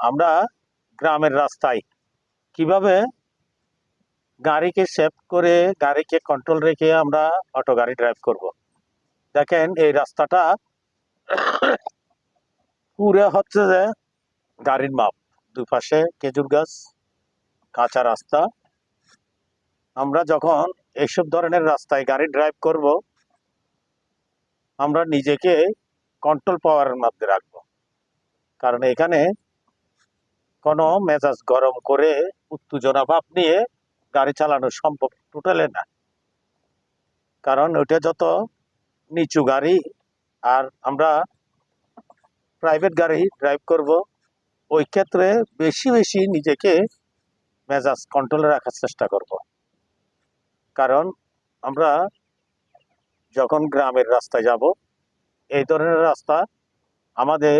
আমরা গ্রামের রাস্তায় কীভাবে গাড়িকে সেভ করে গাড়িকে কন্ট্রোল রেখে আমরা অটো গাড়ি ড্রাইভ করব? দেখেন, এই রাস্তাটা পুরো হচ্ছে যে গাড়ির মাপ। দুপাশে খেজুর গাছ, কাঁচা রাস্তা। আমরা যখন এইসব ধরনের রাস্তায় গাড়ি ড্রাইভ করব, আমরা নিজেকে কন্ট্রোল পাওয়ারের মধ্যে রাখব। কারণ এখানে কোনো মেজাজ গরম করে উত্তেজনা ভাব নিয়ে গাড়ি চালানো সম্ভব টোটালে না। কারণ ওইটা যত নিচু গাড়ি, আর আমরা প্রাইভেট গাড়ি ড্রাইভ করব, ওই ক্ষেত্রে বেশি বেশি নিজেকে মেজাজ কন্ট্রোলে রাখার চেষ্টা করব। কারণ আমরা যখন গ্রামের রাস্তায় যাব, এই ধরনের রাস্তা আমাদের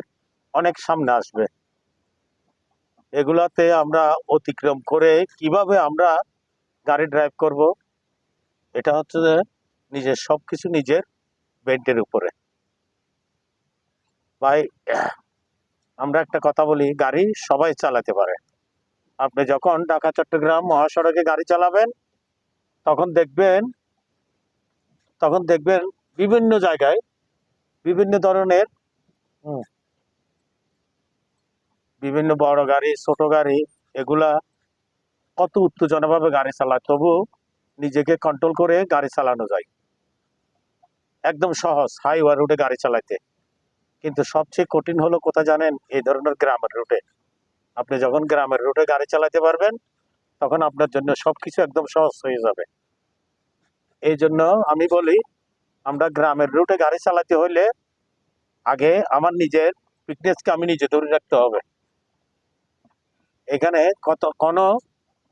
অনেক সামনে আসবে। এগুলাতে আমরা অতিক্রম করে কীভাবে আমরা গাড়ি ড্রাইভ করব, এটা হচ্ছে যে নিজের সব কিছু নিজের বেন্টের উপরে। ভাই, আমরা একটা কথা বলি, গাড়ি সবাই চালাতে পারে। আপনি যখন ঢাকা চট্টগ্রাম মহাসড়কে গাড়ি চালাবেন, তখন দেখবেন তখন দেখবেন বিভিন্ন জায়গায় বিভিন্ন ধরনের বিভিন্ন বড় গাড়ি, ছোট গাড়ি, এগুলা কত উত্তেজনাভাবে গাড়ি চালায় তবু নিজেকে কন্ট্রোল করে গাড়ি চালানো যায়। একদম সহজ হাইওয়ে রুটে গাড়ি চালাইতে। কিন্তু সবচেয়ে কঠিন হলো কোথা জানেন? এই ধরনের গ্রামের রুটে আপনি যখন গ্রামের রুটে গাড়ি চালাতে পারবেন, তখন আপনার জন্য সবকিছু একদম সহজ হয়ে যাবে। এই জন্য আমি বলি, আমরা গ্রামের রুটে গাড়ি চালাতে হলে আগে আমার নিজের ফিটনেসকে আমি নিজে ধরে রাখতে হবে। এখানে কত কোনো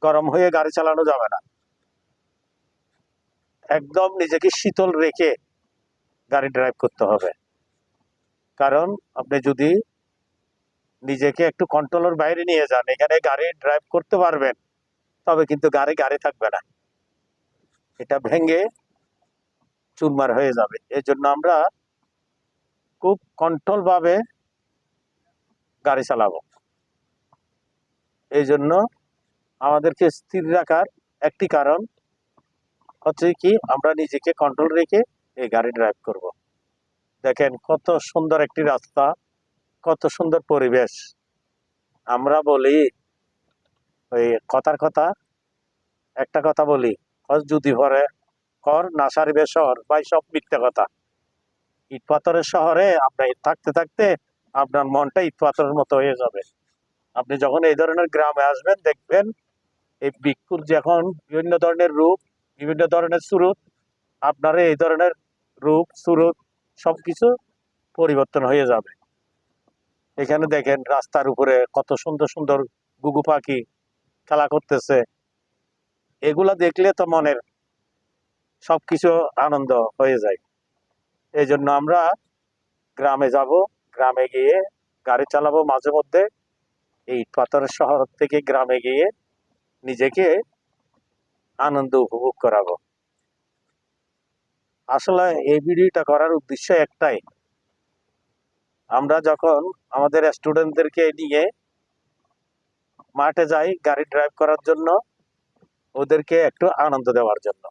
গরম হয়ে গাড়ি চালানো যাবে না। একদম নিজেকে শীতল রেখে গাড়ি ড্রাইভ করতে হবে। কারণ আপনি যদি নিজেকে একটু কন্ট্রোলের বাইরে নিয়ে যান, এখানে গাড়ি ড্রাইভ করতে পারবেন, তবে কিন্তু গাড়ি গাড়ি থাকবে না। এটা ভেঙে চুরমার হয়ে যাবে। এই জন্য আমরা খুব কন্ট্রোল ভাবে গাড়ি চালাবো। এই জন্য আমাদেরকে স্থির রাখার একটি কারণ হচ্ছে কি, আমরা নিজেকে কন্ট্রোল রেখে এই গাড়ি ড্রাইভ করব। দেখেন কত সুন্দর একটি রাস্তা, কত সুন্দর পরিবেশ। আমরা বলি, ওই কথার কথা, একটা কথা বলি কস যদি ভরে, কর না সারিবে শহর, ভাই সব মিথ্যে কথা। ইট পাথরের শহরে আপনার থাকতে থাকতে আপনার মনটা ইট পাথরের মতো হয়ে যাবে। আপনি যখন এই ধরনের গ্রামে আসবেন, দেখবেন এই ভিক্ষুর যখন বিভিন্ন ধরনের রূপ বিভিন্ন ধরনের সুরত, আপনার এই ধরনের রূপ সুরত সবকিছু পরিবর্তন হয়ে যাবে। এখানে দেখেন রাস্তার উপরে কত সুন্দর সুন্দর গুগু পাখি খেলা করতেছে। এগুলা দেখলে তো মনের সব কিছু আনন্দ হয়ে যায়। এই জন্য আমরা গ্রামে যাব, গ্রামে গিয়ে গাড়ি চালাবো মাঝে মধ্যে। এই পাথরের শহর থেকে গ্রামে গিয়ে নিজেকে আনন্দ উপভোগ করাবো। আসলে এই ভিডিওটা করার উদ্দেশ্য একটাই। আমরা যখন আমাদের স্টুডেন্টদেরকে নিয়ে মাঠে যাই গাড়ি ড্রাইভ করার জন্য, ওদেরকে একটু আনন্দ দেওয়ার জন্য।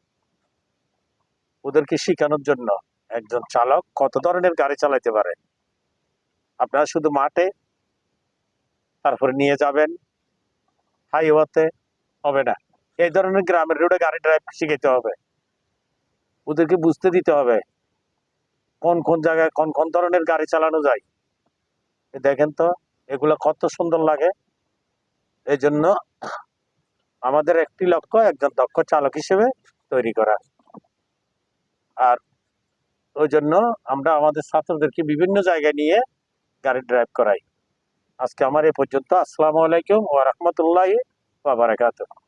ওদেরকে শেখানোর জন্য একজন চালক কত ধরনের গাড়ি চালাইতে পারে। আপনারা শুধু মাঠে তারপরে নিয়ে যাবেন। হাইওয়াতে হবে না। এই ধরনের গ্রামের রোডে গাড়ি ড্রাইভ শিখাইতে হবে। ওদেরকে বুঝতে দিতে হবে কোন কোন জায়গায় কোন কোন ধরনের গাড়ি চালানো যায়। দেখেন তো, এগুলো কত সুন্দর লাগে। এই জন্য আমাদের একটি লক্ষ্য, একজন দক্ষ চালক হিসেবে তৈরি করা। আর ওই জন্য আমরা আমাদের ছাত্রদেরকে বিভিন্ন জায়গায় নিয়ে গাড়ি ড্রাইভ করাই। আজকে আমার এ পর্যন্ত। আসসালামু আলাইকুম ওয়া রাহমাতুল্লাহি ওয়া বারাকাতুহু।